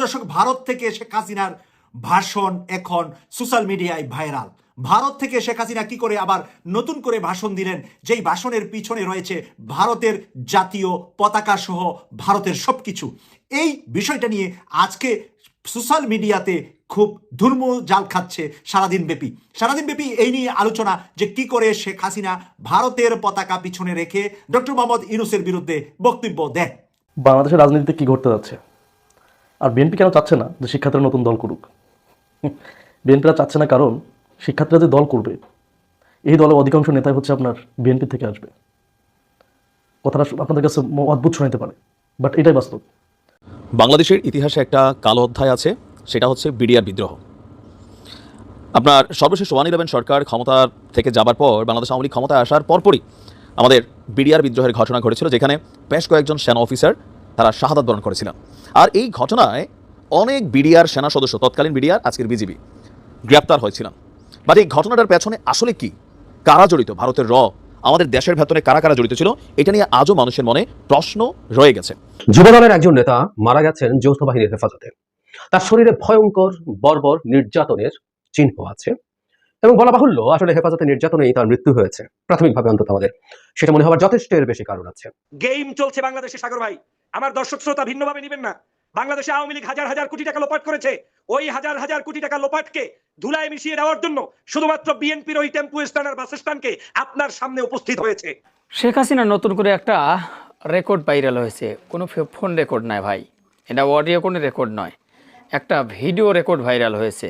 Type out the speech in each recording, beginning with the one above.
দর্শক, ভারত থেকে শেখ হাসিনার ভাষণ এখন সোশ্যাল মিডিয়ায় ভাইরাল। ভারত থেকে শেখ হাসিনা কি করে আবার নতুন করে ভাষণ দিলেন? যেই ভাষণের পিছনে রয়েছে ভারতের জাতীয় পতাকা সহ ভারতের সবকিছু। এই বিষয়টা নিয়ে আজকে সোশ্যাল মিডিয়াতে খুব ধুর্ম জাল খাচ্ছে সারাদিন ব্যাপী। সারাদিন ব্যাপী এই নিয়ে আলোচনা যে কি করে শেখ হাসিনা ভারতের পতাকা পিছনে রেখে ডক্টর মোহাম্মদ ইউনুসের বিরুদ্ধে বক্তব্য দেন। বাংলাদেশের রাজনীতিতে কি ঘটতে যাচ্ছে? আর বিএনপি কেন চাচ্ছে না যে শিক্ষার্থীরা নতুন দল করুক? বিএনপিরা চাচ্ছে না কারণ শিক্ষার্থীরা যে দল করবে, এই দলের অধিকাংশ নেতাই হচ্ছে আপনার বিএনপি থেকে আসবে। কথাটা আপনাদের কাছে অদ্ভুত শোনাতে পারে বাট এটাই বাস্তব। বাংলাদেশের ইতিহাসে একটা কালো অধ্যায় আছে, সেটা হচ্ছে বিডিআর বিদ্রোহ। আপনার সর্বশেষ ওয়ান ইলেভেন সরকার ক্ষমতার থেকে যাবার পর, বাংলাদেশ আওয়ামী লীগ ক্ষমতায় আসার পরপরই আমাদের বিডিআর বিদ্রোহের ঘটনা ঘটেছিল, যেখানে বেশ কয়েকজন সেনা অফিসার তারা শাহাদাত বরণ করেছিলেন আর এই ঘটনায় অনেক বিডিআর সেনা সদস্য তৎকালীন বিডিআর আজকের বিজিবি গ্রেপ্তার হয়েছিলেন বাট এই ঘটনাটার পেছনে আসলে কি? কারা জড়িত? ভারতের র আমাদের দেশের ভেতরে কারা কারা জড়িত ছিল? এটা নিয়ে আজও মানুষের মনে প্রশ্ন রয়ে গেছে। যুবদলের একজন নেতা মারা গেছেন যৌথ বাহিনীর হেফাজতে। তার শরীরে ভয়ঙ্কর বর্বর নির্যাতনের চিহ্ন আছে এবং বলা বাহুল্য আসলে হেফাজতে নির্যাতনেই তার মৃত্যু হয়েছে প্রাথমিকভাবে অন্তত আমাদের। সেটা মনে হওয়ার যথেষ্ট এর বেশি কারণ আছে। গেম চলছে বাংলাদেশে সাগর ভাই। আমার দর্শক শ্রোতা ভিন্নভাবে নেবেন না। বাংলাদেশে আওয়ামী লীগ হাজার হাজার কোটি টাকা লোপাট করেছে। ওই হাজার হাজার কোটি টাকা লোপাটকে ধুলায় মিশিয়ে দেওয়ার জন্য শুধুমাত্র বিএনপির ওই টেম্পু স্ট্যান্ড আর আপনার সামনে উপস্থিত হয়েছে। শেখ হাসিনা নতুন করে একটা রেকর্ড ভাইরাল হয়েছে। কোনো ফোন রেকর্ড নয় ভাই। এটা অডিও কোনো রেকর্ড নয়। একটা ভিডিও রেকর্ড ভাইরাল হয়েছে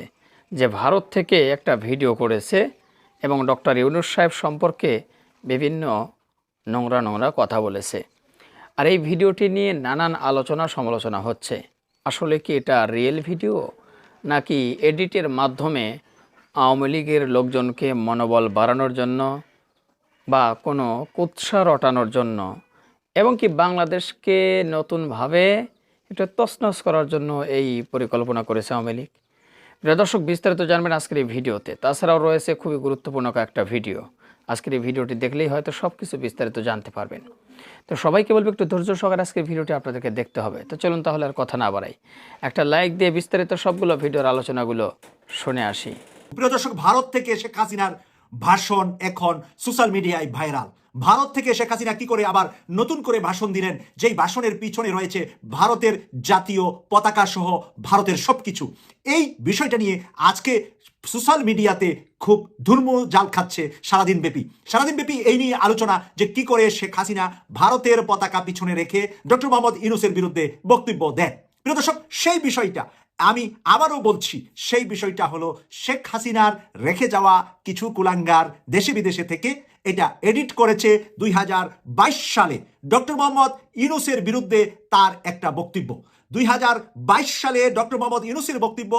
যে ভারত থেকে একটা ভিডিও করেছে এবং ডক্টর ইউনুস সাহেব সম্পর্কে বিভিন্ন নোংরা নোংরা কথা বলেছে। আর এই ভিডিওটি নিয়ে নানান আলোচনা সমালোচনা হচ্ছে। আসলে কি এটা রিয়েল ভিডিও নাকি এডিটের মাধ্যমে আওয়ামী লীগের লোকজনকে মনোবল বাড়ানোর জন্য বা কোনো কুৎসা রটানোর জন্য? এবং কি বাংলাদেশকে নতুনভাবে একটু তছনছ করার জন্য এই পরিকল্পনা করেছে আওয়ামী লীগ? প্রিয় দর্শক, বিস্তারিত জানবেন আজকের এই ভিডিওতে। তাছাড়াও রয়েছে খুবই গুরুত্বপূর্ণ একটা ভিডিও। আজকের এই ভিডিওটি দেখলেই হয়তো সব কিছু বিস্তারিত জানতে পারবেন। তো সবাইকে বলব একটু ধৈর্য সহকারে আজকের ভিডিওটি আপনাদেরকে দেখতে হবে। তো চলুন তাহলে আর কথা না বাড়াই। একটা লাইক দিয়ে বিস্তারিত সবগুলো ভিডিওর আলোচনাগুলো শুনে আসি। প্রিয় দর্শক, ভারত থেকে শেখ হাসিনার ভাষণ এখন সোশ্যাল মিডিয়ায় ভাইরাল ভারত থেকে শেখ হাসিনা কি করে আবার নতুন করে ভাষণ দিলেন? যেই ভাষণের পিছনে রয়েছে ভারতের জাতীয় পতাকা সহ ভারতের সবকিছু। এই বিষয়টা নিয়ে আজকে সোশ্যাল মিডিয়াতে খুব ধুর্ম জাল খাচ্ছে সারাদিন ব্যাপী। সারাদিন ব্যাপী এই নিয়ে আলোচনা যে কি করে শেখ হাসিনা ভারতের পতাকা পিছনে রেখে ডক্টর মোহাম্মদ ইউনুসের বিরুদ্ধে বক্তব্য দেন। প্রিয় দর্শক, সেই বিষয়টা, আমি আবারও বলছি, সেই বিষয়টা হলো শেখ হাসিনার রেখে যাওয়া কিছু কুলাঙ্গার দেশে বিদেশে থেকে, এটা এডিট করেছে দুই হাজার বাইশ সালে ডক্টর মোহাম্মদ ইউনুসের বিরুদ্ধে তার একটা বক্তব্য। দুই হাজার বাইশ সালে ডক্টর মোহাম্মদ ইউনুসের বক্তব্য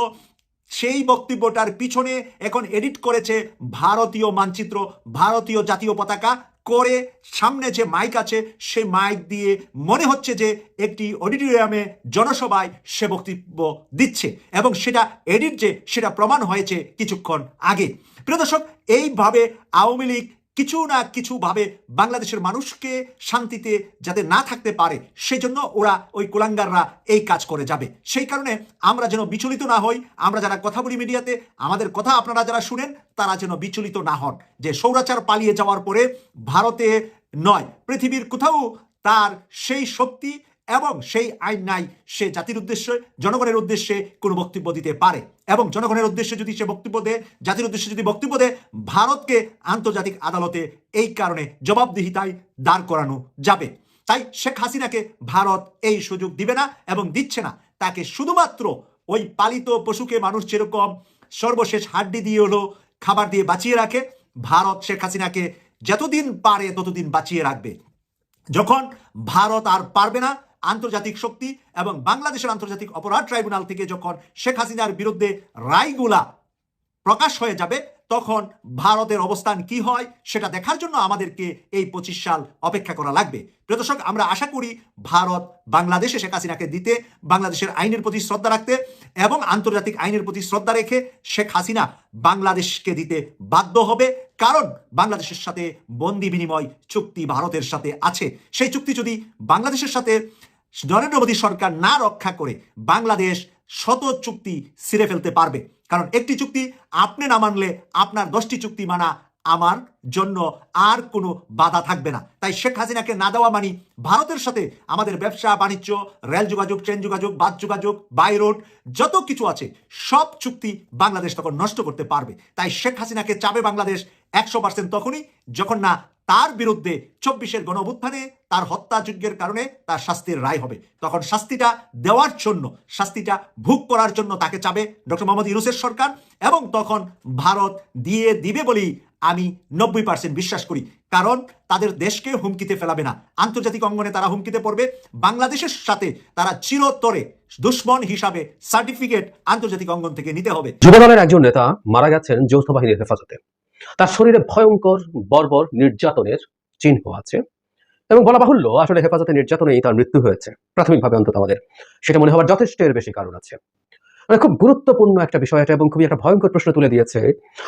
সেই বক্তব্যটার পিছনে এখন এডিট করেছে ভারতীয় মানচিত্র, ভারতীয় জাতীয় পতাকা। করে সামনে যে মাইক আছে, সে মাইক দিয়ে মনে হচ্ছে যে একটি অডিটোরিয়ামে জনসভায় সে বক্তব্য দিচ্ছে এবং সেটা এডিট যে সেটা প্রমাণ হয়েছে কিছুক্ষণ আগে। প্রিয় দর্শক, এইভাবে আওয়ামী লীগ কিছু না কিছু ভাবে বাংলাদেশের মানুষকে শান্তিতে যাতে না থাকতে পারে, সেজন্য ওরা ওই কুলাঙ্গাররা এই কাজ করে যাবে। সেই কারণে আমরা যেন বিচলিত না হই, আমরা যারা কথা বলি মিডিয়াতে, আমাদের কথা আপনারা যারা শুনেন, তারা যেন বিচলিত না হন। যে সৌরাচার পালিয়ে যাওয়ার পরে ভারতে নয়, পৃথিবীর কোথাও তার সেই শক্তি এবং সেই আইন নাই সে জাতির উদ্দেশ্যে, জনগণের উদ্দেশ্যে কোনো বক্তব্য দিতে পারে। এবং জনগণের উদ্দেশ্যে যদি সে বক্তব্য দেয়, জাতির উদ্দেশ্যে যদি বক্তব্য দেয়, ভারতকে আন্তর্জাতিক আদালতে এই কারণে জবাবদিহিতায় দাঁড় করানো যাবে। তাই শেখ হাসিনাকে ভারত এই সুযোগ দিবে না এবং দিচ্ছে না। তাকে শুধুমাত্র ওই পালিত পশুকে মানুষ যেরকম সর্বশেষ হাড্ডি দিয়ে হলো খাবার দিয়ে বাঁচিয়ে রাখে, ভারত শেখ হাসিনাকে যতদিন পারে ততদিন বাঁচিয়ে রাখবে। যখন ভারত আর পারবে না আন্তর্জাতিক শক্তি এবং বাংলাদেশের আন্তর্জাতিক অপরাধ ট্রাইব্যুনাল থেকে যখন শেখ হাসিনার বিরুদ্ধে রায়গুলা প্রকাশ হয়ে যাবে, তখন ভারতের অবস্থান কি হয় সেটা দেখার জন্য আমাদেরকে এই পঁচিশ সাল অপেক্ষা করা লাগবে। প্রিয় দর্শক, আমরা আশা করি ভারত বাংলাদেশে শেখ হাসিনাকে দিতে, বাংলাদেশের আইনের প্রতি শ্রদ্ধা রাখতে এবং আন্তর্জাতিক আইনের প্রতি শ্রদ্ধা রেখে শেখ হাসিনা বাংলাদেশকে দিতে বাধ্য হবে। কারণ বাংলাদেশের সাথে বন্দি বিনিময় চুক্তি ভারতের সাথে আছে। সেই চুক্তি যদি বাংলাদেশের সাথে নরেন্দ্র মোদী সরকার না রক্ষা করে বাংলাদেশ শত চুক্তি ছিঁড়ে ফেলতে পারবে। কারণ একটি চুক্তি আপনি না মানলে আপনার দশটি চুক্তি মানা আমার জন্য আর কোনো বাধা থাকবে না। তাই শেখ হাসিনাকে না দেওয়া মানি ভারতের সাথে আমাদের ব্যবসা, বাণিজ্য, রেল যোগাযোগ, ট্রেন যোগাযোগ, বাস যোগাযোগ, বাই রোড, যত কিছু আছে, সব চুক্তি বাংলাদেশ তখন নষ্ট করতে পারবে। তাই শেখ হাসিনাকে চাবে বাংলাদেশ একশো পার্সেন্ট তখনই, যখন না তার বিরুদ্ধে চব্বিশের গণ অভ্যুত্থানে তার হত্যাযজ্ঞের কারণে তার শাস্তির রায় হবে। তখন শাস্তিটা দেওয়ার জন্য, শাস্তিটা ভোগ করার জন্য তাকে চাবে ডক্টর মোহাম্মদ ইউনুসের সরকার এবং তখন ভারত দিয়ে দিবে বলেই আমি নব্বই পার্সেন্ট বিশ্বাস করি। কারণ তাদের দেশকে হুমকিতে ফেলাবে না। আন্তর্জাতিক অঙ্গনে তারা হুমকিতে পড়বে। বাংলাদেশের সাথে তারা চিরতরে দুশ্মন হিসাবে সার্টিফিকেট আন্তর্জাতিক অঙ্গন থেকে নিতে হবে। যুবদলের একজন নেতা মারা গেছেন যৌথ বাহিনীর হেফাজতে। তার শরীরে ভয়ঙ্কর, বর্বর নির্যাতনের চিহ্ন আছে এবং বলা বাহুল্য, আসলে হেফাজতে নির্যাতনেই তার মৃত্যু হয়েছে, প্রাথমিকভাবে অন্তত আমাদের। সেটা মনে হওয়ার যথেষ্ট এর বেশি কারণ আছে। মানে খুব গুরুত্বপূর্ণ একটা বিষয় এটা এবং খুবই একটা ভয়ঙ্কর প্রশ্ন তুলে দিয়েছে,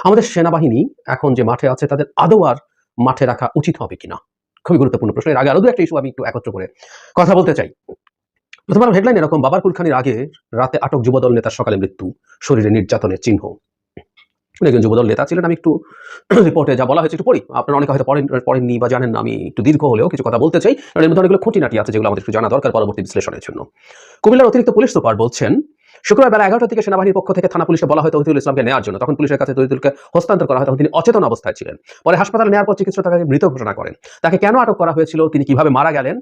আমাদের সেনাবাহিনী এখন যে মাঠে আছে তাদের আদৌ আর মাঠে রাখা উচিত হবে কিনা? খুবই গুরুত্বপূর্ণ প্রশ্ন। এর আগে আরও দু একটা ইস্যু আমি একটু একত্র করে কথা বলতে চাই। প্রথম আলো হেডলাইন এরকম, বাবার কুলখানির আগে রাতে আটক যুবদল নেতার সকালে মৃত্যু, শরীরে নির্যাতনের চিহ্ন। একজন যুবদল নেতা ছিলেন, আমি একটু রিপোর্টে যা বলা হয়েছে একটু পড়ি। আপনারা অনেকে হয়তো পড়েন পড়েননি বা জানেন না, আমি একটু দীর্ঘ হলেও কিছু কথা বলতে চাই। কারণ এর মধ্যে অনেকগুলো খুঁটিনাটি আছে যেগুলো আমাদের একটু জানা দরকার পরবর্তী বিশ্লেষণের জন্য। কুমিল্লার অতিরিক্ত পুলিশ সুপার বলছেন, শুক্রবার বেলা এগারোটা থেকে সেনাবাহিনীর পক্ষ থেকে থানা পুলিশে বলা হয় তহিদুল ইসলামকে নেওয়ার জন্য। তখন পুলিশের কাছে তহিদুলকে হস্তান্তর করা হয়। তখন তিনি অচেতন অবস্থায় ছিলেন। পরে হাসপাতালে নেওয়ার পর চিকিৎসক তাকে মৃত ঘোষণা করেন। তাকে কেন আটক করা হয়েছিল? তিনি কীভাবে মারা গেলেন?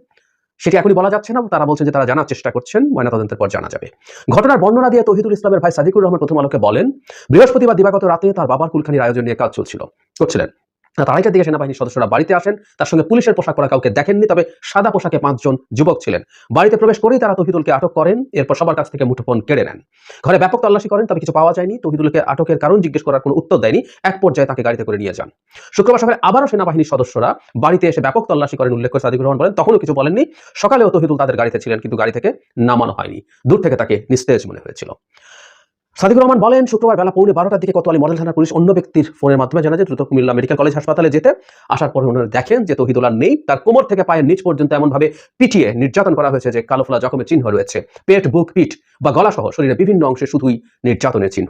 সেটি এখনই বলা যাচ্ছে না তারা বলছেন যে তারা জানার চেষ্টা করছেন, ময়নাতদন্তের পর জানা যাবে। ঘটনার বর্ণনা দিয়ে তহিদুল ইসলামের ভাই সাদিকুর রহমান প্রথম আলোকে বলেন, বৃহস্পতিবার দিবাগত রাতে তার বাবার কুলখানির আয়োজন নিয়ে কাজ চলছিল। করছিলেন। রাত দিকে সেনাবাহিনীর সদস্যরা বাড়িতে আসেন। তার সঙ্গে পুলিশের পোশাক পরা কাউকে দেখেননি, তবে সাদা পোশাকে পাঁচজন যুবক ছিলেন। বাড়িতে প্রবেশ করেই তারা তহিদুলকে আটক করেন, এরপর সবার কাছ থেকে মুঠোফোন কেড়ে নেন। ঘরে ব্যাপক তল্লাশি করেন, তবে কিছু পাওয়া যায়নি। তহিদুলকে আটকের কারণ জিজ্ঞেস করার কোনো উত্তর দেয়নি। এক পর্যায়ে তাকে গাড়িতে করে নিয়ে যান। শুক্রবার সকালে আবারও সেনাবাহিনীর সদস্যরা বাড়িতে এসে ব্যাপক তল্লাশি করেন, উল্লেখ করে রহমান বলেন, তখনও কিছু বলেননি। সকালেও তহিদুল তাদের গাড়িতে ছিলেন, কিন্তু গাড়ি থেকে নামানো হয়নি। দূর থেকে তাকে নিস্তেজ মনে হয়েছিল। সাদিকুর রহমান বলেন, শুক্রবার বেলা পৌনে বারোটার দিকে কোতোয়ালি মডেল থানার পুলিশ অন্য ব্যক্তির ফোনের মাধ্যমে জানা যায়, দ্রুত কুমিল্লা মেডিকেল কলেজ হাসপাতালে যেতে আসার পর ওনারা দেখেন যে তহিদুল আর নেই, তার কোমর থেকে পায়ের নিচ পর্যন্ত এমনভাবে পিটিয়ে নির্যাতন করা হয়েছে যে কালো ফোলা জখমের চিহ্ন রয়েছে। পেট, বুক, পিঠ বা গলা সহ শরীরের বিভিন্ন অংশে শুধুই নির্যাতনের চিহ্ন।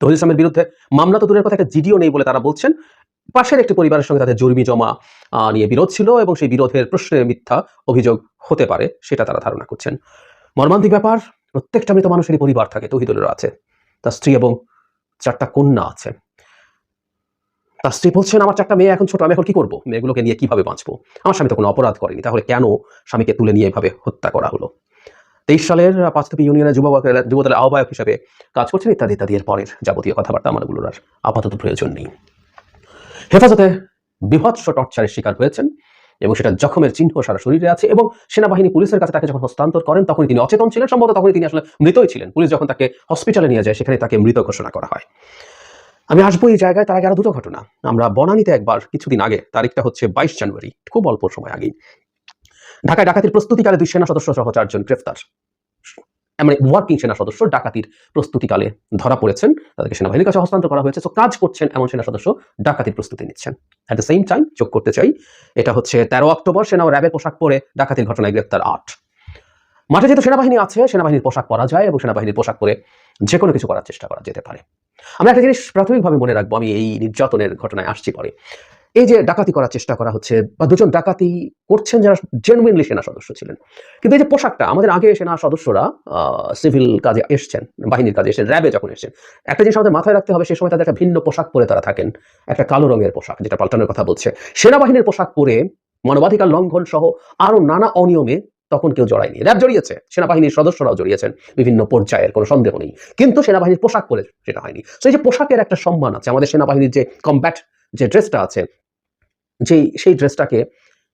তহিদ ইসলামের বিরুদ্ধে মামলা তো দূরের কথা, একটা জিডিও নেই বলে তারা বলছেন। পাশের একটি পরিবারের সঙ্গে তাদের জরুরি জমা নিয়ে বিরোধ ছিল এবং সেই বিরোধের প্রশ্নে মিথ্যা অভিযোগ হতে পারে, সেটা তারা ধারণা করছেন। মর্মান্তিক ব্যাপার প্রত্যেকটা মৃত মানুষেরই পরিবার থাকে তহিদুলেরও আছে। তার স্ত্রী এবং চারটা কন্যা আছে। তার স্ত্রী বলছেন আমার চারটা মেয়ে এখন ছোট, আমি এখন কি করব? মেয়েগুলোকে নিয়ে কীভাবে বাঁচবো? আমার স্বামী তো কোনো অপরাধ করেনি, তাহলে কেন স্বামীকে তুলে নিয়ে এভাবে হত্যা করা হলো? তেইশ সালের পাঁচতপি ইউনিয়নের যুব যুবদলের আহ্বায়ক হিসেবে কাজ করছেন, ইত্যাদি ইত্যাদি। এর পরের যাবতীয় কথাবার্তা আমারগুলোর আর আপাতত প্রয়োজন নেই। হেফাজতে বিভৎস টর্চারের শিকার হয়েছেন এবং সেটা জখমের চিহ্ন সারা শরীরে আছে এবং সেনাবাহিনী পুলিশের কাছে তাকে যখন হস্তান্তর করেন তখন তিনি অচেতন ছিলেন। সম্ভবত তখনই তিনি আসলে মৃতই ছিলেন। পুলিশ যখন তাকে হসপিটালে নিয়ে যায় সেখানে তাকে মৃত ঘোষণা করা হয়। আমি আসব এই জায়গায়, তার আগে আরও দুটো ঘটনা। আমরা বনানিতে একবার কিছুদিন আগে, তারিখটা হচ্ছে বাইশ জানুয়ারি, খুব অল্প সময় আগেই। ঢাকায় ডাকাতির প্রস্তুতিকালে দুই সেনা সদস্য সহ চারজন গ্রেফতার। মানে ওয়ার্কিং সেনা সদস্য ডাকাতির প্রস্তুতিকালে ধরা পড়েছেন। তাদেরকে সেনাবাহিনীর কাছে হস্তান্তর করা হয়েছে। তো কাজ করছেন এমন সেনা সদস্য ডাকাতির প্রস্তুতি নিচ্ছেন। অ্যাট দ্য সেম টাইম যোগ করতে চাই, এটা হচ্ছে তেরো অক্টোবর, সেনা ও র্যাবের পোশাক পরে ডাকাতির ঘটনায় গ্রেপ্তার আট। মাঠে যেহেতু সেনাবাহিনী আছে, সেনাবাহিনীর পোশাক পরা যায় এবং সেনাবাহিনীর পোশাক পরে যে কোনো কিছু করার চেষ্টা করা যেতে পারে। আমরা একটা জিনিস প্রাথমিকভাবে মনে রাখব, আমি এই নির্যাতনের ঘটনায় আসছি পরে। এই যে ডাকাতি করার চেষ্টা করা হচ্ছে, বা দুজন ডাকাতি করছেন যারা জেনুইনলি সেনা সদস্য ছিলেন। কিন্তু এই যে পোশাকটা, আমাদের আগে সেনা সদস্যরা সিভিল কাজে এসছেন, বাহিনীর কাজে এসেছেন, র্যাবে যখন এসেছেন, একটা জিনিস আমাদের মাথায় রাখতে হবে, সে সময় তাদের একটা ভিন্ন পোশাক পরে তারা থাকেন। একটা কালো রঙের পোশাক, যেটা পাল্টানোর কথা বলছে। সেনাবাহিনীর পোশাক পরে মানবাধিকার লঙ্ঘন সহ আরও নানা অনিয়মে তখন কেউ জড়ায়নি। র্যাব জড়িয়েছে, সেনাবাহিনীর সদস্যরাও জড়িয়েছেন, বিভিন্ন পর্যায়ের, কোনো সন্দেহ নেই। কিন্তু সেনাবাহিনীর পোশাক পরে সেটা হয়নি। এই যে পোশাকের একটা সম্মান আছে, আমাদের সেনাবাহিনীর যে কম্ব্যাট যে ড্রেসটা আছে যে সেই ড্রেসটাকে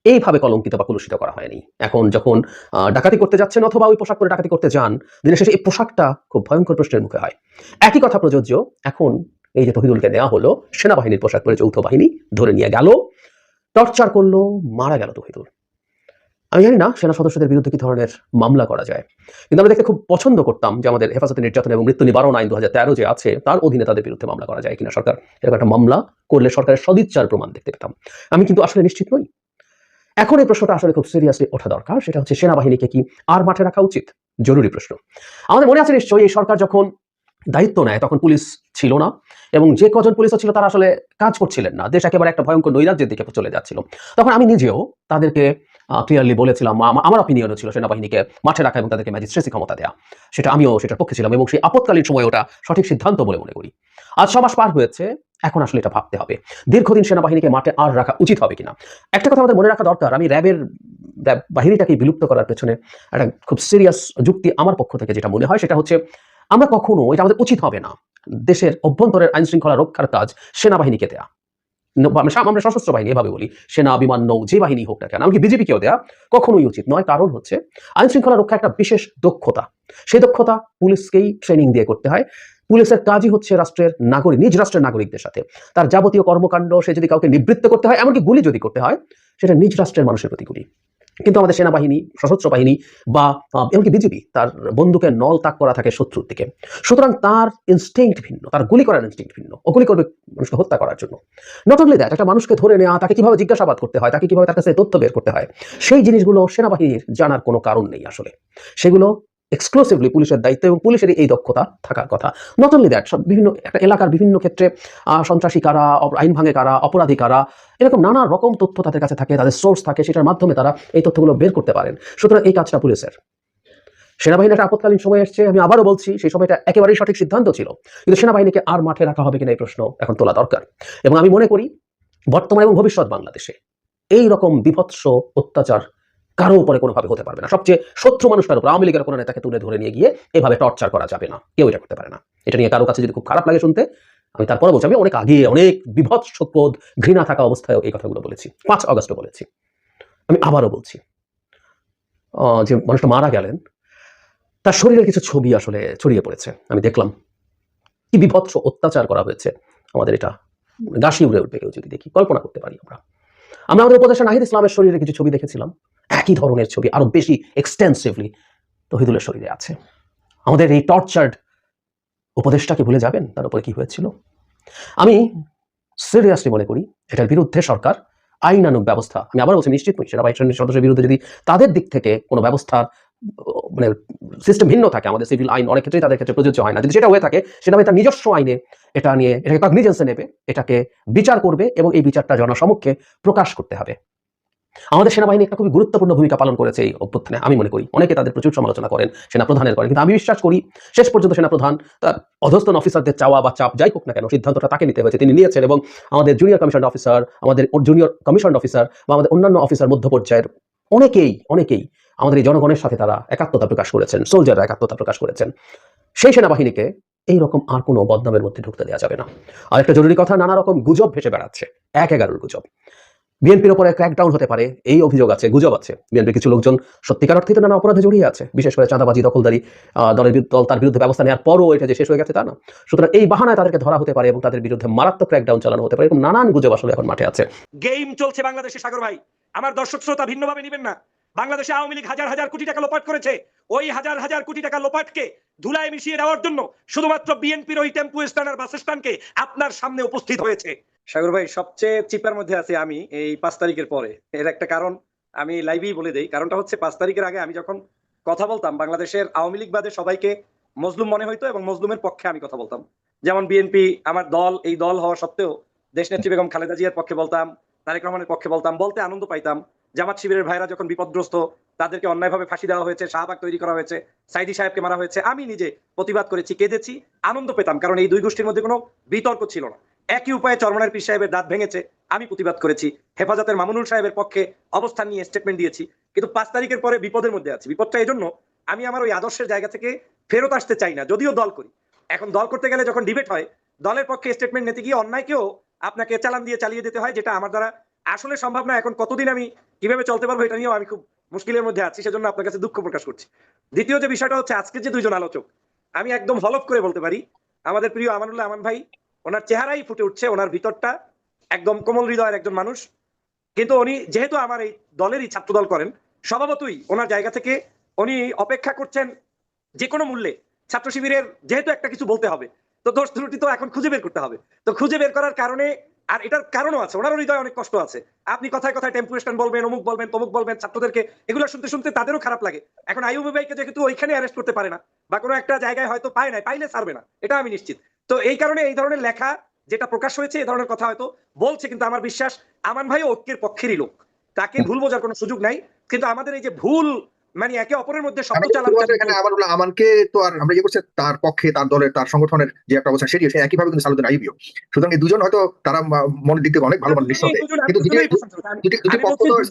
এইভাবে কলঙ্কিত বা কলুষিত করা হয়নি। এখন যখন ডাকাতি করতে যাচ্ছেন অথবা ওই পোশাক পরে ডাকাতি করতে যান, দিনের শেষে এই পোশাকটা খুব ভয়ঙ্কর প্রশ্নের মুখে হয়। একই কথা প্রযোজ্য, এখন এই যে তহিদুলকে নেওয়া হলো, সেনাবাহিনীর পোশাক পরে যৌথ বাহিনী ধরে নিয়ে গেল, টর্চার করল, মারা গেল তহিদুল। আমি জানি না সেনা সদস্যদের বিরুদ্ধে কি ধরনের মামলা করা যায়। কিন্তু আমরা দেখতে খুব পছন্দ করতাম যে আমাদের হেফাজতে নির্যাতন এবং মৃত্যু নিবারণ আইন দু হাজার তেরো যে আছে, তার অধীনে তাদের বিরুদ্ধে মামলা করা যায় কিনা সরকার। এরকম একটা মামলা করলে সরকারের সদিচ্ছার প্রমাণ দেখতে পেতাম। আমি কিন্তু আসলে নিশ্চিত নই। এখন এই প্রশ্নটা আসলে খুব সিরিয়াসলি ওঠা দরকার। সেটা হচ্ছে সেনাবাহিনীকে কি আর মাঠে রাখা উচিত? জরুরি প্রশ্ন। আমাদের মনে আছে নিশ্চয়ই এই সরকার যখন দায়িত্ব নেয় তখন পুলিশ ছিল না এবং যে কজন পুলিশও ছিল তারা আসলে কাজ করছিলেন না। দেশ একেবারে একটা ভয়ঙ্কর নৈরাজ্যের দিকে চলে যাচ্ছিল। তখন আমি নিজেও তাদেরকে ক্লিয়ারলি বলেছিলাম আমার অপিনিয়নও ছিল সেনাবাহিনীকে মাঠে রাখা এবং তাদেরকে ম্যাজিস্ট্রেসি ক্ষমতা দেওয়া সেটা আমিও সেটার পক্ষে ছিলাম এবং সেই আপৎকালীন সময় ওটা সঠিক সিদ্ধান্ত বলে মনে করি। আজ মাস পার হয়েছে, এখন আসলে এটা ভাবতে হবে। দীর্ঘদিন সেনাবাহিনীকে মাঠে আর রাখা উচিত হবে কিনা? একটা কথা আমাদের মনে রাখা দরকার, আমি র্যাবের, র্যাব বাহিনীটাকে বিলুপ্ত করার পেছনে একটা খুব সিরিয়াস যুক্তি আমার পক্ষ থেকে যেটা মনে হয়, সেটা হচ্ছে আমরা কখনো এটা আমাদের উচিত হবে না। দেশের অভ্যন্তরের আইন শৃঙ্খলা রক্ষার কাজ সেনাবাহিনীকে দেয়া। আমরা সশস্ত্র বাহিনী এভাবে বলি, সেনা, বিমান, নৌ, যে বাহিনী হোক না কেন এমনকি বিজেপিকেও দেয়া কখনোই উচিত নয়। কারণ হচ্ছে আইন শৃঙ্খলা রক্ষা একটা বিশেষ দক্ষতা। সেই দক্ষতা পুলিশকেই ট্রেনিং দিয়ে করতে হয়। পুলিশের কাজই হচ্ছে রাষ্ট্রের নাগরিক, নিজ রাষ্ট্রের নাগরিকদের সাথে। তার যাবতীয় কর্মকাণ্ড, সে যদি কাউকে নিবৃত্ত করতে হয়, এমনকি গুলি যদি করতে হয়, সেটা নিজ রাষ্ট্রের মানুষের প্রতি গুলি। কিন্তু আমাদের সেনাবাহিনী, সশস্ত্র বাহিনী বা এমনকি বিজেপি তার বন্দুকের নল তাক করা থাকে শত্রুর দিকে। সুতরাং তার ইনস্টিংক্ট ভিন্ন, তার গুলি করার ইনস্টিংক্ট ভিন্ন ও গুলি করবে মানুষকে হত্যা করার জন্য। নট অনলি দ্যাট একটা মানুষকে ধরে নেওয়া তাকে কীভাবে জিজ্ঞাসাবাদ করতে হয়, তাকে কীভাবে তার কাছে তথ্য বের করতে হয়, সেই জিনিসগুলো সেনাবাহিনীর জানার কোনো কারণ নেই আসলে। সেগুলো এক্সক্লুসিভলি পুলিশের দায়িত্ব এবং পুলিশেরই এই দক্ষতা থাকার কথা। নট অনলি দ্যাট সব বিভিন্ন একটা এলাকার বিভিন্ন ক্ষেত্রে সন্ত্রাসী কারা আইন ভাঙে কারা, অপরাধী কারা, এরকম নানা রকম তথ্য তাদের কাছে থাকে, তাদের সোর্স থাকে, সেটার মাধ্যমে তারা এই তথ্যগুলো বের করতে পারেন। সুতরাং এই কাজটা পুলিশের। সেনাবাহিনী একটা আপৎকালীন সময় এসছে, আমি আবারও বলছি, সেই সময়টা একেবারেই সঠিক সিদ্ধান্ত ছিল, কিন্তু সেনাবাহিনীকে আর মাঠে রাখা হবে কিনা এই প্রশ্ন এখন তোলা দরকার। এবং আমি মনে করি, বর্তমান এবং ভবিষ্যৎ বাংলাদেশে, এই রকম বিভৎস অত্যাচার কারও উপরে কোনোভাবে হতে পারবে না। সবচেয়ে শত্রু মানুষটার উপর, আওয়ামী লীগের কোনো নেতাকে তুলে ধরে নিয়ে গিয়ে এভাবে টর্চার করা যাবে না। কেউ এটা করতে পারে না। এটা নিয়ে কারও কাছে যদি খুব খারাপ লাগে শুনতে, আমি তারপরে বলছি, আমি অনেক আগে অনেক বিভৎস ক্রোধ, ঘৃণা থাকা অবস্থায় এই কথাগুলো বলেছি। পাঁচ আগস্টে বলেছি। আমি আবারও বলছি যে মানুষটা মারা গেলেন, তার শরীরের কিছু ছবি আসলে ছড়িয়ে পড়েছে। আমি দেখলাম কি বিভৎস অত্যাচার করা হয়েছে। আমাদের এটা গাছি উড়ে উঠবে কেউ যদি দেখি। কল্পনা করতে পারি আমরা। আমরা আমাদের উপদেশা নাহিদ ইসলামের শরীরে কিছু ছবি দেখেছিলাম। একই ধরনের ছবি, আরও বেশি এক্সটেন্সিভলি তহিদুলের শরীরে আছে। আমাদের এই টর্চার্ড উপদেশটাকে ভুলে যাবেন? তার উপরে কি হয়েছিল? আমি সিরিয়াসলি মনে করি, এটার বিরুদ্ধে সরকার আইনানুগ ব্যবস্থা, আমি আবার বলছি নিশ্চিত নই সেনাবাহিনীর সদস্যের বিরুদ্ধে যদি তাদের দিক থেকে কোনো ব্যবস্থার মানে সিস্টেম ভিন্ন থাকে, আমাদের সিভিল আইন অনেক ক্ষেত্রেই তাদের ক্ষেত্রে প্রযোজ্য হয় না। যদি সেটা হয়ে থাকে সেটা তার নিজস্ব আইনে এটা নিয়ে, এটাকে কগনিজেন্সে নেবে, এটাকে বিচার করবে এবং এই বিচারটা জনসমক্ষে প্রকাশ করতে হবে। আমাদের সেনাবাহিনী একটা খুবই গুরুত্বপূর্ণ ভূমিকা পালন করেছে এই অভ্যুত্থানে, আমি মনে করি। অনেকে তাদের প্রচুর সমালোচনা করেন সেনা প্রধানের করেন, কিন্তু আমি বিশ্বাস করি, শেষ পর্যন্ত সেনা প্রধান তার অধস্তন অফিসারদের চাওয়া বা চাপ যাই হোক না কেন, সিদ্ধান্তটা তাকে নিতে হয়েছে। তিনি নিয়েছেন এবং আমাদের জুনিয়র কমিশন অফিসার আমাদের জুনিয়র কমিশন অফিসার বা আমাদের অন্যান্য অফিসার মধ্য পর্যায়ের অনেকেই অনেকেই আমাদের এই জনগণের সাথে তারা একাত্মতা প্রকাশ করেছেন সোলজাররা একাত্মতা প্রকাশ করেছেন। সেই সেনাবাহিনীকে এই রকম আর কোনো বদনামের মধ্যে ঢুকতে দেওয়া যাবে না। আর একটা জরুরি কথা, নানা রকম গুজব ভেসে বেড়াচ্ছে, এক এগারোর গুজব। বিএনপির উপরে ক্র্যাকডাউন হতে পারে, এই অভিযোগ আছে, গুজব আছে। বিএনপির কিছু লোকজন সত্যিকার অর্থে নানা অপরাধে জড়িয়ে আছে, বিশেষ করে চাঁদাবাজি, দখলদারি দলের দল, তার বিরুদ্ধে ব্যবস্থা নেওয়ার পরও এটা যে শেষ হয়ে গেছে তা না। সুতরাং এই বাহানায় তাদেরকে ধরা হতে পারে এবং তাদের বিরুদ্ধে মারাত্মক ক্র্যাকডাউন চালানো হতে পারে এরকম নানান গুজব আসলে এখন মাঠে আছে। গেম চলছে বাংলাদেশে, সাগর ভাই। আমার দর্শক শ্রোতা ভিন্নভাবে নেবেন না। বাংলাদেশে আওয়ামী লীগ হাজার হাজার কোটি টাকা লোপাট করেছে। ওই হাজার হাজার কোটি টাকা লোপাটকে ধুলায় মিশিয়ে দেওয়ার জন্য শুধুমাত্র বিএনপির ওই টেম্পু স্ট্যান্ড আর বাস স্ট্যান্ডকে আপনার সামনে উপস্থিত হয়েছে। সাগর ভাই, সবচেয়ে চিপার মধ্যে আছি আমি এই পাঁচ তারিখের পরে। এর একটা কারণ আমি লাইভেই বলে দেই। কারণটা হচ্ছে পাঁচ তারিখের আগে আমি যখন কথা বলতাম, বাংলাদেশের আওয়ামী লীগ বাদে সবাইকে মজলুম মনে হইতো এবং মজলুমের পক্ষে আমি কথা বলতাম। যেমন বিএনপি আমার দল, এই দল হওয়া সত্ত্বেও দেশনেত্রী বেগম খালেদা জিয়ার পক্ষে বলতাম, তারেক রহমানের পক্ষে বলতাম, বলতে আনন্দ পাইতাম। জামাত শিবিরের ভাইরা যখন বিপদগ্রস্ত, তাদেরকে অন্যায়ভাবে ফাঁসি দেওয়া হয়েছে, শাহবাগ তৈরি করা হয়েছে, সাইদি সাহেবকে মারা হয়েছে। আমি নিজে প্রতিবাদ করেছি, কেঁদেছি, আনন্দ পেতাম। কারণ এই দুই গোষ্ঠীর মধ্যে কোনো বিতর্ক ছিল না। একই উপায়ে চরমনার পীর সাহেবের দাঁত ভেঙেছে, আমি প্রতিবাদ করেছি। হেফাজতের মামুনুল সাহেবের পক্ষে অবস্থান নিয়ে স্টেটমেন্ট দিয়েছি। কিন্তু পাঁচ তারিখের পরে বিপদের মধ্যে আছি। বিপদটা এই জন্য আমি আমার ওই আদর্শের জায়গা থেকে ফেরত আসতে চাই না, যদিও দল করি। এখন দল করতে গেলে যখন ডিবেট হয়, দলের পক্ষে স্টেটমেন্ট নিতে গিয়ে অন্যায়কেও আপনাকে চালান দিয়ে চালিয়ে দিতে হয়, যেটা আমার দ্বারা আসলে সম্ভব না। এখন কতদিন আমি কীভাবে চলতে পারব এটা নিয়েও আমি খুব মুশকিলের মধ্যে আছি, সেজন্য আপনার কাছে দুঃখ প্রকাশ করছি। দ্বিতীয় যে বিষয়টা হচ্ছে, আজকে যে দুইজন আলোচক, আমি একদম হলফ করে বলতে পারি, আমাদের প্রিয় আমানুল্লাহ আমান ভাই ওনার চেহারাই ফুটে উঠছে, ওনার ভিতরটা একদম কোমল হৃদয়ের একজন মানুষ। কিন্তু উনি, যেহেতু আমার এই দলেরই ছাত্রদল করেন, স্বভাবতই ওনার জায়গা থেকে উনি অপেক্ষা করছেন যে কোনো মূল্যে। ছাত্র শিবিরের যেহেতু একটা কিছু বলতে হবে, তো দোষ ত্রুটি তো এখন খুঁজে বের করতে হবে। তো খুঁজে বের করার কারণে, আর এটার কারণও আছে, ওনারও হৃদয়ে অনেক কষ্ট আছে। আপনি কথায় কথায় টেম্পু স্ট্যান্ড বলবেন, অমুক বলবেন, তমুক বলবেন, ছাত্রদেরকে এগুলো শুনতে শুনতে তাদেরও খারাপ লাগে। এখন আইয়ুব ভাইকে যেহেতু ওইখানে অ্যারেস্ট করতে পারে না, বা কোনো একটা জায়গায় হয়তো পায় না পাইলে ছাড়বে না, এটা আমি নিশ্চিত। তো এই কারণে এই ধরনের লেখা যেটা প্রকাশ হয়েছে এই ধরনের কথা হয়তো বলছে কিন্তু আমার বিশ্বাস আমান ভাই ঐক্যের পক্ষেরই লোক। তাকে ভুল বোঝার কোনো সুযোগ নাই কিন্তু আমাদের এই যে ভুল মানে একে অপরের মধ্যে শব্দ চালান আমানুল্লাহ আমানকে তো আর আমরা ইয়ে করছে তার পক্ষে তার দলের তার সংগঠনের যে একটা অবস্থা সেটি সে একইভাবে কিন্তু সালুদ্দিন আইবিও। সুতরাং এই দুজন হয়তো তারা মনের দিক থেকে অনেক ভালো মানুষ নিঃসন্দেহে। কিন্তু দুটি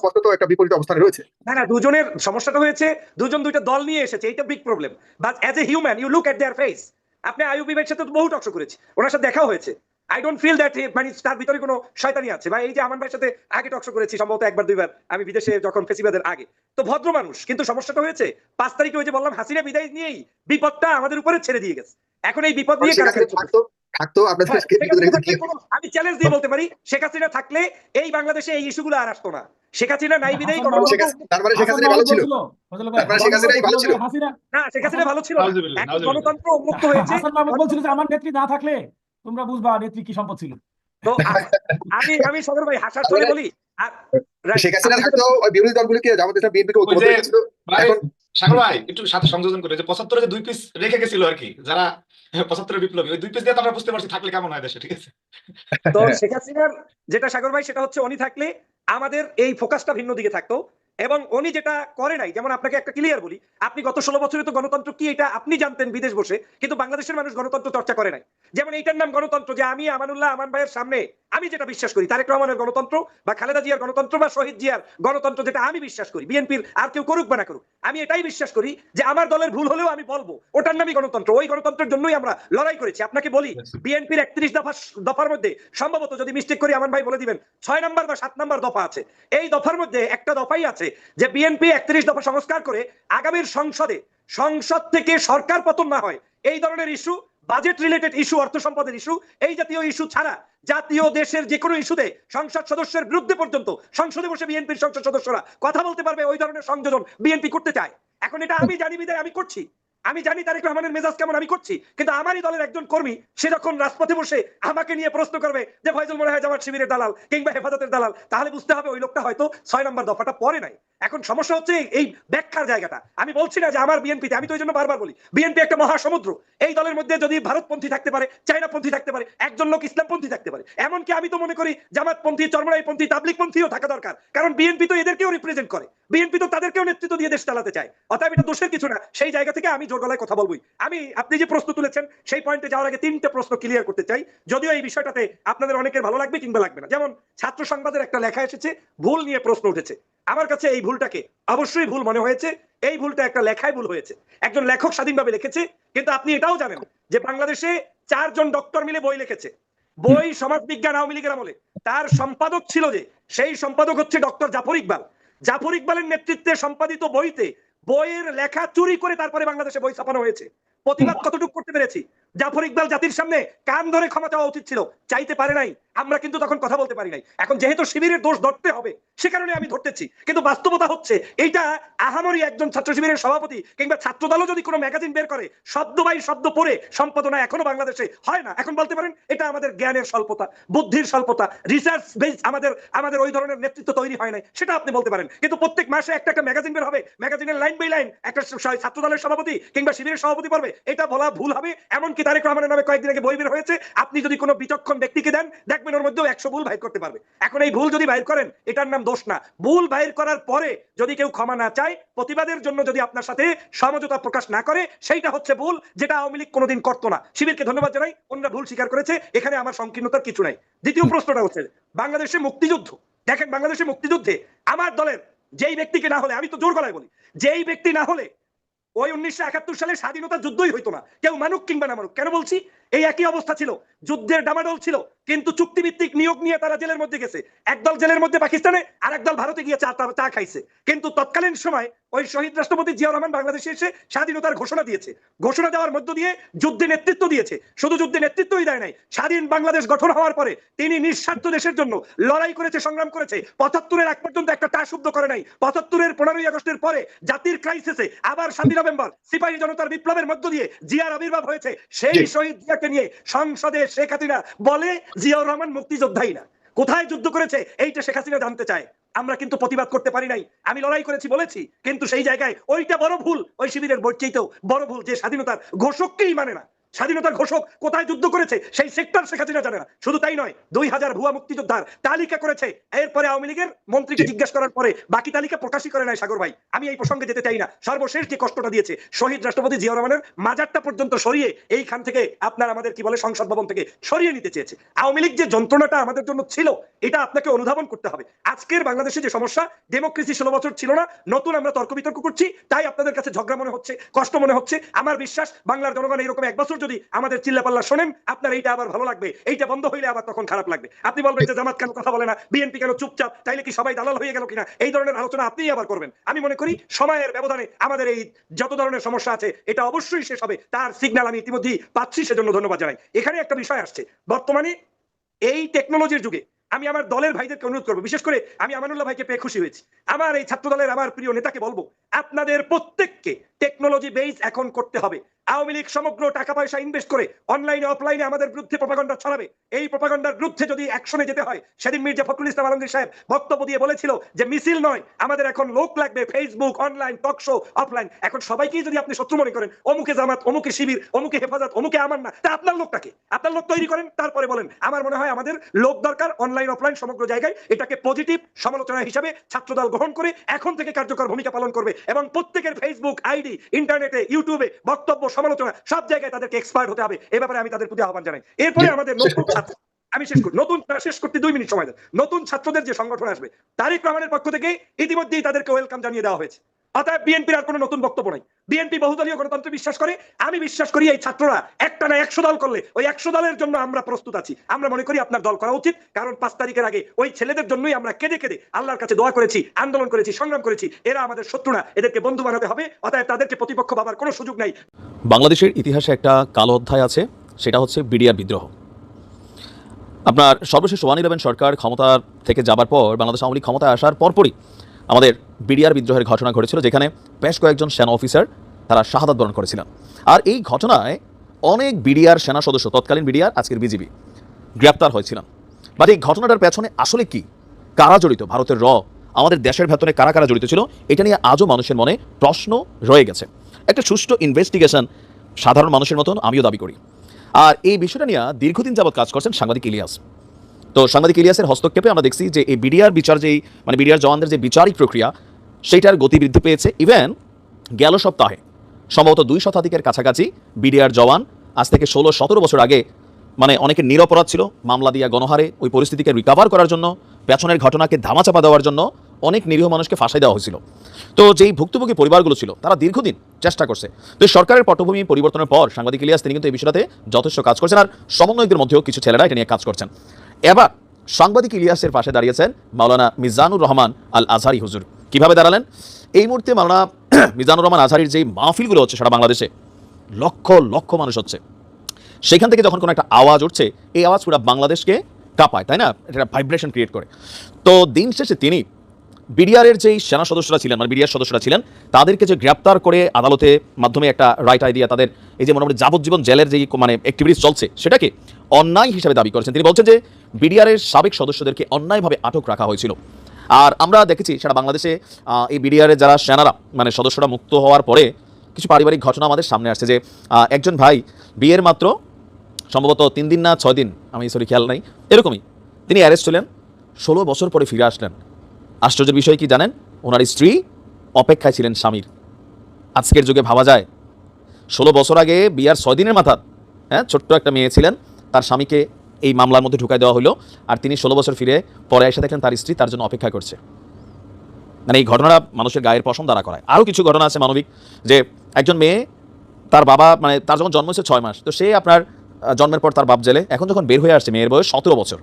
পক্ষ তো একটা বিপরীত অবস্থানে রয়েছে। না না দুজনের সমস্যাটা হয়েছে দুজন দুইটা দল নিয়ে এসেছে এটা big problem but as a human you look at their face আপনি আইউবি ভাইয়ের সাথে বহু টকশো করেছি। ওনার সাথে দেখাও হয়েছে। আই ডোন্ট ফিল দ্যাট মানে তার ভিতরে কোনো শয়তানি আছে। বা এই যে আমান ভাইয়ের সাথে আগে টকশো করেছি সম্ভবত একবার দুইবার আমি বিদেশে যখন ফেসিবাদের আগে। তো ভদ্র মানুষ কিন্তু সমস্যাটা হয়েছে পাঁচ তারিখে ওই যে বললাম হাসিনা বিদায় নিয়েই বিপদটা আমাদের উপরে ছেড়ে দিয়ে গেছে। এখন এই বিপদ নিয়ে থাকতো হ্যাঁ, আমি চ্যালেঞ্জ দিয়ে বলতে পারি শেখ হাসিনা থাকলে এই বাংলাদেশে এই ইস্যুগুলো আর আসতো না। শেখ হাসিনা নাই শেখ হাসিনা- ভালো ছিল। মানে শেখ হাসিনাই ভালো ছিল। না শেখ হাসিনা ভালো ছিল। গণতন্ত্র উন্মুক্ত হয়েছে। হাসান মাহমুদ বলছিল যে আমার নেত্রী না থাকলে তোমরা বুঝবা নেত্রী কি সম্পদ ছিল। তো আমি আমি সদর ভাই হাসার ছলে বলি। আর- শেখ হাসিনা আপনি ওই বিরোধী দলগুলিকে আমাদের বিএনপিকে ওই ঐক্যবদ্ধ যে- রেখেছিল ভাই এখন সাগর ভাই একটু সাথে সংযোজন করে যে পঁচাত্তরে যে দুই পিস রেখে গেছিল আর কি যারা পঁচাত্তরের বিপ্লবী ওই দুই পিস দিয়ে তো আমরা বুঝতে পারছি থাকলে কেমন হয় দেশে ঠিক আছে? তো শেখ হাসিনার যেটা সাগর ভাই সেটা হচ্ছে উনি থাকলে আমাদের এই ফোকাসটা ভিন্ন দিকে থাকতো এবং উনি যেটা করে নাই যেমন আপনাকে একটা ক্লিয়ার বলি আপনি গত ষোলো বছরে তো গণতন্ত্র কি এটা আপনি জানতেন বিদেশ বসে কিন্তু বাংলাদেশের মানুষ গণতন্ত্র চর্চা করে নাই। যেমন এইটার নাম গণতন্ত্র যে আমি আমানুল্লাহ আমান ভাইয়ের সামনে আমি যেটা বিশ্বাস করি তারেক রহমানের গণতন্ত্র বা খালেদা জিয়ার গণতন্ত্র বা শহীদ জিয়ার গণতন্ত্র যেটা আমি বিশ্বাস করি বিএনপির আর কেউ করুক বা না করুক আমি এটাই বিশ্বাস করি যে আমার দলের ভুল হলেও আমি বলব ওটার নামই গণতন্ত্র ওই গণতন্ত্রের জন্যই আমরা লড়াই করেছি। আপনাকে বলি বিএনপির একত্রিশ দফা দফার মধ্যে সম্ভবত যদি মিস্টেক করি আমান ভাই বলে দিবেন ছয় নম্বর বা সাত নম্বর দফা আছে। এই দফার মধ্যে একটা দফাই আছে যে বিএনপি একত্রিশ দফা সংস্কার করে আগামীর সংসদে সংসদ থেকে সরকার পতন না হয় এই ধরনের ইস্যু বাজেট রিলেটেড ইস্যু অর্থ সম্পদের ইস্যু এই জাতীয় ইস্যু ছাড়া জাতীয় দেশের যে কোনো ইস্যুতে সংসদ সদস্যের বিরুদ্ধে পর্যন্ত সংসদে বসে বিএনপির সংসদ সদস্যরা কথা বলতে পারবে, ওই ধরনের সংযোজন বিএনপি করতে চায়। এখন এটা আমি জানি বিদায় আমি করছি। আমি জানি তারেক রহমানের মেজাজ কেমন, আমি করছি। কিন্তু আমারই দলের একজন কর্মী, সে যখন রাজপথে বসে আমাকে নিয়ে প্রশ্ন করবে যে, ফয়জুল মনে হয় জামাত শিবিরের দালাল কিংবা হেফাজতের দালাল? তাহলে বুঝতে হবে ওই লোকটা হয়তো ছয় নম্বর দফাটা পরে নাই। এখন সমস্যা হচ্ছে এই ব্যাখ্যার জায়গাটা। আমি বলছি না যে আমার বিএনপিতে, আমি তো ওই জন্য বারবার বলি, বিএনপি একটা মহাসমুদ্র। এই দলের মধ্যে যদি ভারতপন্থী থাকতে পারে চাইনাপন্থী থাকতে পারে, একজন লোক ইসলামপন্থী থাকতে পারে, এমনকি আমি তো মনে করি জামাতপন্থী চরমরাইপন্থী তাবলিকপন্থীও থাকা দরকার। কারণ বিএনপি তো এদেরকেও রিপ্রেজেন্ট করে। বিএনপি তো তাদেরকেও নেতৃত্ব দিয়ে দেশ চালাতে চায়। অতএব এটা দোষের কিছু না। সেই জায়গা থেকে আমি জোর গলায় কথা বলবোই। আমি, আপনি যে প্রশ্ন তুলেছেন, সেই পয়েন্টে যাওয়ার আগে তিনটে প্রশ্ন ক্লিয়ার করতে চাই। যদিও এই বিষয়টাতে আপনাদের অনেকের ভালো লাগবে কিংবা লাগবে না। যেমন, ছাত্র সংবাদের একটা লেখা এসেছে, ভুল নিয়ে প্রশ্ন উঠেছে। আমার কাছে এই ভুলটাকে অবশ্যই ভুল মনে হয়েছে। এই ভুলটা একটা লেখায় ভুল হয়েছে। একজন লেখক স্বাধীনভাবে লিখেছে, কিন্তু আপনি এটাও জানেন যে বাংলাদেশে চারজন ডক্টর মিলে বই লিখেছে। বই সমাজ বিজ্ঞান আওয়ামী লীগের আমলে। তার সম্পাদক ছিল যে, সেই সম্পাদক হচ্ছে ডক্টর জাফর ইকবাল। জাফর ইকবালের নেতৃত্বে সম্পাদিত বইতে বইয়ের লেখা চুরি করে তারপরে বাংলাদেশে বই ছাপানো হয়েছে। প্রতিবাদ কতটুকু করতে পেরেছি? জাফর ইকবাল জাতির সামনে কান ধরে ক্ষমা চাওয়া উচিত ছিল, চাইতে পারে নাই। আমরা কিন্তু তখন কথা বলতে পারি নাই। এখন যেহেতু শিবিরের দোষ ধরতে হবে, সে কারণে আমি ধরতেছি। কিন্তু বাস্তবতা হচ্ছে, এইটা আহামরি একজন ছাত্র শিবিরের সভাপতি কিংবা ছাত্র দলও যদি কোনো ম্যাগাজিন বের করে, শব্দ বাই শব্দ পড়ে সম্পাদনা এখনও বাংলাদেশে হয় না। এখন বলতে পারেন, এটা আমাদের জ্ঞানের স্বল্পতা, বুদ্ধির স্বল্পতা রিসার্চ বেস আমাদের আমাদের ওই ধরনের নেতৃত্ব তৈরি হয় নাই, সেটা আপনি বলতে পারেন। কিন্তু প্রত্যেক মাসে একটা একটা ম্যাগাজিন বের হবে, ম্যাগাজিনের লাইন বাই লাইন একটা ছাত্র দলের সভাপতি কিংবা শিবিরের সভাপতি পড়বে, এটা বলা ভুল হবে। এমনকি তারেক রহমানের নামে কয়েকদিন আগে বই বের হয়েছে। আপনি যদি কোনো বিচক্ষণ ব্যক্তিকে দেন, দেখবেন ওর মধ্যেও একশো ভুল বাইর করতে পারবে। এখন এই ভুল যদি বাইর করেন এটার নাম দোষ না। ভুল বাইর করার পরে যদি কেউ ক্ষমা না চায় প্রতিবাদের জন্য যদি আপনার সাথে সমঝোতা প্রকাশ না করে সেইটা হচ্ছে ভুল যেটা আওয়ামী লীগ কোনোদিন করতো না। শিবিরকে ধন্যবাদ জানাই অন্যরা ভুল স্বীকার করেছে এখানে আমার সংকীর্ণতার কিছু নাই। দ্বিতীয় প্রশ্নটা হচ্ছে বাংলাদেশে মুক্তিযুদ্ধ। দেখেন বাংলাদেশে মুক্তিযুদ্ধে আমার দলের যেই ব্যক্তিকে না হলে আমি তো জোর গলায় বলি যেই ব্যক্তি না হলে ওই উনিশশো একাত্তর সালে স্বাধীনতা যুদ্ধই হইতো না। কেউ মানুক কিংবা না মানুক, কেন বলছি? এই একই অবস্থা ছিল। যুদ্ধের ডামাডোল ছিল, কিন্তু চুক্তিভিত্তিক নিয়োগ নিয়ে তারা জেলের মধ্যে গেছে। একদল জেলের মধ্যে পাকিস্তানে আর একদল ভারতে গিয়ে চা চা খাইছে। কিন্তু তৎকালীন সময় ওই শহীদ রাষ্ট্রপতি জিয়া রহমান বাংলাদেশে এসে স্বাধীনতার ঘোষণা দিয়েছে। ঘোষণা দেওয়ার মধ্য দিয়ে যুদ্ধে নেতৃত্ব দিয়েছে। শুধু যুদ্ধে নেতৃত্বই দেয় নাই, স্বাধীন বাংলাদেশ গঠন হওয়ার পরে তিনি নিঃস্বার্থ দেশের জন্য লড়াই করেছে, সংগ্রাম করেছে। পঁচাত্তরের এক পর্যন্ত একটা টা শব্দ করে নাই। পঁচাত্তরের পনেরোই আগস্টের পরে জাতির ক্রাইসিসে আবার স্বাধীনভাবে নভেম্বর সিপাহী জনতার বিপ্লবের মধ্য দিয়ে জিয়ার আবির্ভাব হয়েছে সেই শহীদ জিয়াকে নিয়ে সংসদে শেখ হাসিনা বলে জিয়াউর রহমান মুক্তিযোদ্ধাই না। কোথায় যুদ্ধ করেছে এইটা শেখ হাসিনা জানতে চায়। আমরা কিন্তু প্রতিবাদ করতে পারি নাই। আমি লড়াই করেছি বলেছি কিন্তু সেই জায়গায় ওইটা বড় ভুল। ওই শিবিরের বইচেইতেও বড় ভুল যে স্বাধীনতার ঘোষককেই মানে না। স্বাধীনতার ঘোষক কোথায় যুদ্ধ করেছে সেই সেক্টর শেখ হাসিনা জানে না। শুধু তাই নয় দুই হাজার ভুয়া মুক্তিযোদ্ধার তালিকা করেছে। এরপরে আওয়ামী লীগের মন্ত্রীকে জিজ্ঞাসা করার পরে বাকি তালিকা প্রকাশই করে নাই সাগর ভাই। আমি এই প্রসঙ্গে যেতে চাই না। সর্বশেষ যে কষ্টটা দিয়েছে শহীদ রাষ্ট্রপতি জিয়া রহমানের মাজারটা পর্যন্ত সরিয়ে এইখান থেকে আপনার আমাদের কি বলে সংসদ ভবন থেকে সরিয়ে নিতে চেয়েছে। আওয়ামী লীগ যে যন্ত্রণাটা আমাদের জন্য ছিল এটা আপনাকে অনুধাবন করতে হবে। আজকের বাংলাদেশে যে সমস্যা ডেমোক্রেসি ষোলো বছর ছিল না নতুন আমরা তর্ক বিতর্ক করছি তাই আপনাদের কাছে ঝগড়া মনে হচ্ছে কষ্ট মনে হচ্ছে। আমার বিশ্বাস বাংলার জনগণ এরকম এক বছর যদি আমাদের চিল্লাপাল্লা শোনেন, আপনার এইটা আবার ভালো লাগবে। এইটা বন্ধ হইলে আবার তখন খারাপ লাগবে। আপনি বলবেন যে জামাত কেন কথা বলে না? বিএনপি কেন চুপচাপ? তাইলে কি সবাই দালাল হয়ে গেল কিনা? এই ধরনের আলোচনা আপনিই আবার করবেন। আমি মনে করি সময়ের ব্যবধানে আমাদের এই যত ধরনের সমস্যা আছে, এটা অবশ্যই শেষ হবে। তার সিগন্যাল আমি ইতিমধ্যেই পাচ্ছি, সেজন্য ধন্যবাদ জানাই। এখানে একটা বিষয় আসছে। বর্তমানে এই টেকনোলজির যুগে আমি আমার দলের ভাইদেরকে অনুরোধ করব, বিশেষ করে আমি আমানুল্লাহ ভাইকে পেয়ে খুশি হয়েছি। আমার এই ছাত্র দলের আমার প্রিয় নেতাকে বলব, আপনাদের প্রত্যেককে টেকনোলজি বেস এখন করতে হবে। আওয়ামী লীগ সমগ্র টাকা পয়সা ইনভেস্ট করে অনলাইনে অফলাইনে আমাদের বিরুদ্ধে প্রপাগন্ডা ছড়াবে। এই প্রপাগন্ডার বিরুদ্ধে যদি অ্যাকশনে যেতে হয়, সেদিন মির্জা ফখরুল ইসলাম আলমগীর সাহেব বক্তব্য দিয়ে বলেছিল যে মিছিল নয়, আমাদের এখন লোক লাগবে Facebook online talk show offline এখন সবাইকেই যদি আপনি শত্রু মনে করেন, অমুকে জামাত, অমুকে শিবির, অমুকে হেফাজত, অমুকে আমার না তা আপনার লোকটাকে। আপনার লোক তৈরি করেন, তারপরে বলেন, আমার মনে হয় আমাদের লোক দরকার অনলাইন অফলাইন সমগ্র জায়গায় এটাকে পজিটিভ সমালোচনা হিসাবে ছাত্রদল গ্রহণ করে এখন থেকে কার্যকর ভূমিকা পালন করবে এবং প্রত্যেকের ফেসবুক আইডি ইন্টারনেটে ইউটিউবে বক্তব্য সমালোচনা সব জায়গায় তাদেরকে এক্সপার্ট হতে হবে। এ ব্যাপারে আমি তাদের প্রতি আহ্বান জানাই। এরপরে আমাদের নতুন ছাত্র আমি শেষ করি নতুন শেষ করতে দুই মিনিট সময় দেন নতুন ছাত্রদের যে সংগঠন আসবে তারিক রহমানের পক্ষ থেকে ইতিমধ্যেই তাদেরকে ওয়েলকাম জানিয়ে দেওয়া হয়েছে। অতএব বিএনপির আর কোনো নতুন বক্তব্য নাই। বিএনপি বহুদলীয় গণতন্ত্রে বিশ্বাস করে, আমি বিশ্বাস করি এই ছাত্ররা একটা না একশো দল করলে ওই একশো দলের জন্য আমরা প্রস্তুত আছি। আমরা মনে করি আপনার দল করা উচিত, কারণ পাঁচ তারিখের আগে ওই ছেলেদের জন্যই আমরা কেঁদে কেঁদে আল্লাহর কাছে দোয়া করেছি, আন্দোলন করেছি, সংগ্রাম করেছি। এরা আমাদের শত্রু না এদেরকে বন্ধু বানাতে হবে, অতএব তাদেরকে প্রতিপক্ষ ভাবার কোনো সুযোগ নাই। বাংলাদেশের ইতিহাসে একটা কালো অধ্যায় আছে, সেটা হচ্ছে বিডিআর বিদ্রোহ। আপনার সর্বশেষ ওয়ান ইলেভেন সরকার ক্ষমতা থেকে যাবার পর, বাংলাদেশ আওয়ামী লীগ ক্ষমতায় আসার পরপরই আমাদের বিডিআর বিদ্রোহের ঘটনা ঘটেছিল যেখানে বেশ কয়েকজন সেনা অফিসার তারা শাহাদাত বরণ করেছিলেন। আর এই ঘটনায় অনেক বিডিআর সেনা সদস্য, তৎকালীন বিডিআর, আজকের বিজিবি, গ্রেপ্তার হয়েছিলেন। বাট এই ঘটনাটার পেছনে আসলে কি? কারা জড়িত? ভারতের র, আমাদের দেশের ভেতরে কারা কারা জড়িত ছিল? এটা নিয়ে আজও মানুষের মনে প্রশ্ন রয়ে গেছে। একটা সুষ্ঠু ইনভেস্টিগেশন সাধারণ মানুষের মতন আমিও দাবি করি। আর এই বিষয়টা নিয়ে দীর্ঘদিন যাবৎ কাজ করছেন সাংবাদিক ইলিয়াস। তো সাংবাদিক ইলিয়াসের হস্তক্ষেপে আমরা দেখছি যে এই বিডিআর বিচার যেই মানে বিডিআর জওয়ানদের যে বিচারিক প্রক্রিয়া, সেইটার গতি বৃদ্ধি পেয়েছে। ইভেন গেল সপ্তাহে, সম্ভবত দুই শতাধিকের কাছাকাছি বিডিআর জওয়ান আজ থেকে ষোলো সতেরো বছর আগে মানে অনেকের নিরপরাধ ছিল, মামলা দিয়া গণহারে ওই পরিস্থিতিকে রিকাভার করার জন্য, পেছনের ঘটনাকে ধামাচাপা দেওয়ার জন্য অনেক নিরীহ মানুষকে ফাঁসাই দেওয়া হয়েছিল। তো যেই ভুক্তভোগী পরিবারগুলো ছিল, তারা দীর্ঘদিন চেষ্টা করছে। তো সরকারের পটভূমি পরিবর্তনের পর সাংবাদিক ইলিয়াস তিনি কিন্তু এই বিষয়টাতে যথেষ্ট কাজ করছেন আর সমন্বয়কদের মধ্যেও কিছু ছেলেরা এটা নিয়ে কাজ করছেন। এবার সাংবাদিক ইলিয়াসের পাশে দাঁড়িয়েছেন মাওলানা মিজানুর রহমান আল আজহারি হুজুর। কীভাবে দাঁড়ালেন? এই মুহূর্তে মাওলানা মিজানুর রহমান আজহারির যেই মাহফিলগুলো হচ্ছে সারা বাংলাদেশে, লক্ষ লক্ষ মানুষ হচ্ছে। সেখান থেকে যখন কোনো একটা আওয়াজ উঠছে, এই আওয়াজ পুরো বাংলাদেশকে কাঁপায়, তাই না? এটা ভাইব্রেশন ক্রিয়েট করে। তো দিন শেষে তিনি বিডিআরের যেই সেনা সদস্যরা ছিলেন মানে বিডিআর সদস্যরা ছিলেন, তাদেরকে যে গ্রেপ্তার করে আদালতে মাধ্যমে একটা রাইট আইডিয়া তাদের এই যে মোটামুটি যাবজ্জীবন জেলের যেই মানে অ্যাক্টিভিটিস চলছে, সেটাকে অন্যায় হিসেবে দাবি করেছেন। তিনি বলছেন যে বিডিআরের সাবেক সদস্যদেরকে অন্যায়ভাবে আটক রাখা হয়েছিল। আর আমরা দেখেছি সারা বাংলাদেশে এই বিডিআরের যারা সেনারা মানে সদস্যরা মুক্ত হওয়ার পরে কিছু পারিবারিক ঘটনা আমাদের সামনে আসছে যে একজন ভাই বিয়ের মাত্র সম্ভবত তিন দিন না ছয় দিন, আমি সরি খেয়াল নাই, এরকমই। তিনি অ্যারেস্ট হলেন, ষোলো বছর পরে ফিরে আসলেন। আশ্চর্যের বিষয় কি জানেন? ওনার স্ত্রী অপেক্ষায় ছিলেন স্বামীর। আজকের যুগে ভাবা যায়, ষোলো বছর আগে বিয়ার ছয় দিনের মাথা হ্যাঁ ছোট্ট একটা মেয়ে ছিলেন, তার স্বামীকে এই মামলার মধ্যে ঢুকাই দেওয়া হলো আর তিনি ষোলো বছর ফিরে পরে এসে দেখলেন তার স্ত্রী তার জন্য অপেক্ষা করছে। মানে এই ঘটনাটা মানুষের গায়ের পশম দ্বারা করায়। আরও কিছু ঘটনা আছে মানবিক, যে একজন মেয়ে তার বাবা মানে তার যখন জন্ম হয়েছে ছয় মাস, তো সে আপনার জন্মের পর তার বাপ জেলে, এখন যখন বের হয়ে আসছে মেয়ের বয়স সতেরো বছর।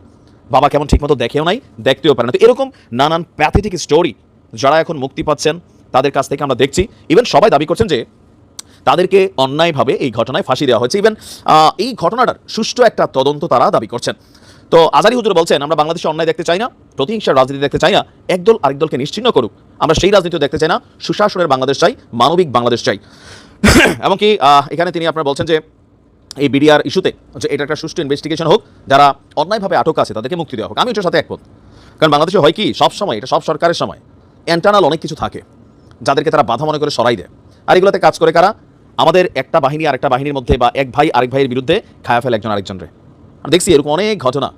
বাবা কেমন ঠিকমতো দেখেও নাই, দেখতেও পারে না। তো এরকম নানান প্যাথেটিক স্টোরি যারা এখন মুক্তি পাচ্ছেন, তাদের কাছ থেকে আমরা দেখছি। ইভেন সবাই দাবি করছেন যে তাদেরকে অন্যায়ভাবে এই ঘটনায় ফাঁসি দেওয়া হয়েছে। ইভেন এই ঘটনাটার সুষ্ঠু একটা তদন্ত তারা দাবি করছেন। তো আজারি হুজুর বলছেন, আমরা বাংলাদেশে অন্যায় দেখতে চাই না, প্রতিহিংসার রাজনীতি দেখতে চাই না, একদল আরেক দলকে নিশ্চিন্ন করুক। আমরা সেই রাজনীতিও দেখতে চাই না, সুশাসনের বাংলাদেশ চাই, মানবিক বাংলাদেশ চাই। এমনকি এখানে তিনি আপনারা বলছেন যে এই বিডিআর ইস্যুতে যে এটা একটা সুষ্ঠু ইনভেস্টিগেশন হোক, যারা অন্যায়ভাবে আটক আছে তাদেরকে মুক্তি দেওয়া হোক। আমি এটার সাথে একমত। কারণ বাংলাদেশে হয় কি, সব সময় এটা সব সরকারের সময় এন্টারনাল অনেক কিছু থাকে, যাদেরকে তারা বাধা মনে করে সরাই দেয়। আর এগুলোতে কাজ করে কারা? আমাদের একটা বাহিনী আরেকটা বাহিনীর মধ্যে বা এক ভাই আরেক ভাইয়ের বিরুদ্ধে খায়া ফেলে একজন আরেকজনরে আর দেখছি এরকম অনেক ঘটনা।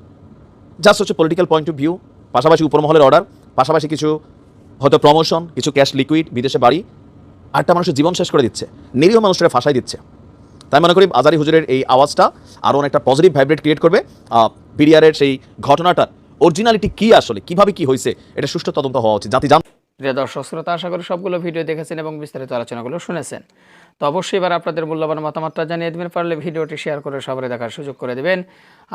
জাস্ট হচ্ছে পলিটিক্যাল পয়েন্ট অফ ভিউ পাশাপাশি উপরমহলের অর্ডার পাশাপাশি কিছু হয়তো প্রমোশন কিছু ক্যাশ লিকুইড বিদেশে বাড়ি, আরেকটা মানুষের জীবন শেষ করে দিচ্ছে। নিরীহ মানুষেরা ফাঁসাই দিচ্ছে। তাই মনে করি আজারি হুজুরের এই আওয়াজটা আরও অনেকটা পজিটিভ ভাইব্রেট ক্রিয়েট করবে। বিডিআরের সেই ঘটনাটা অরিজিনালিটি কী আসলে? কীভাবে কি হয়েছে? এটা সুষ্ঠু তদন্ত হওয়া উচিত। জাতি জান প্রিয় দর্শক, শ্রোতা, আশা করি সবগুলো ভিডিও দেখেছেন এবং বিস্তারিত আলোচনাগুলো শুনেছেন। তো অবশ্যই এবার আপনাদের মূল্যবান মতামতটা জানিয়ে দেবেন, পারলে ভিডিওটি শেয়ার করে সবাই দেখার সুযোগ করে দেবেন।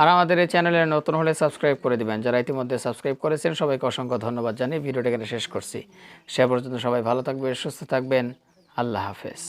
আর আমাদের এই চ্যানেলে নতুন হলে সাবস্ক্রাইব করে দিবেন। যারা ইতিমধ্যে সাবস্ক্রাইব করেছেন, সবাইকে অসংখ্য ধন্যবাদ জানিয়ে ভিডিওটি এখানে শেষ করছি। সে পর্যন্ত সবাই ভালো থাকবেন, সুস্থ থাকবেন। আল্লাহ হাফেজ।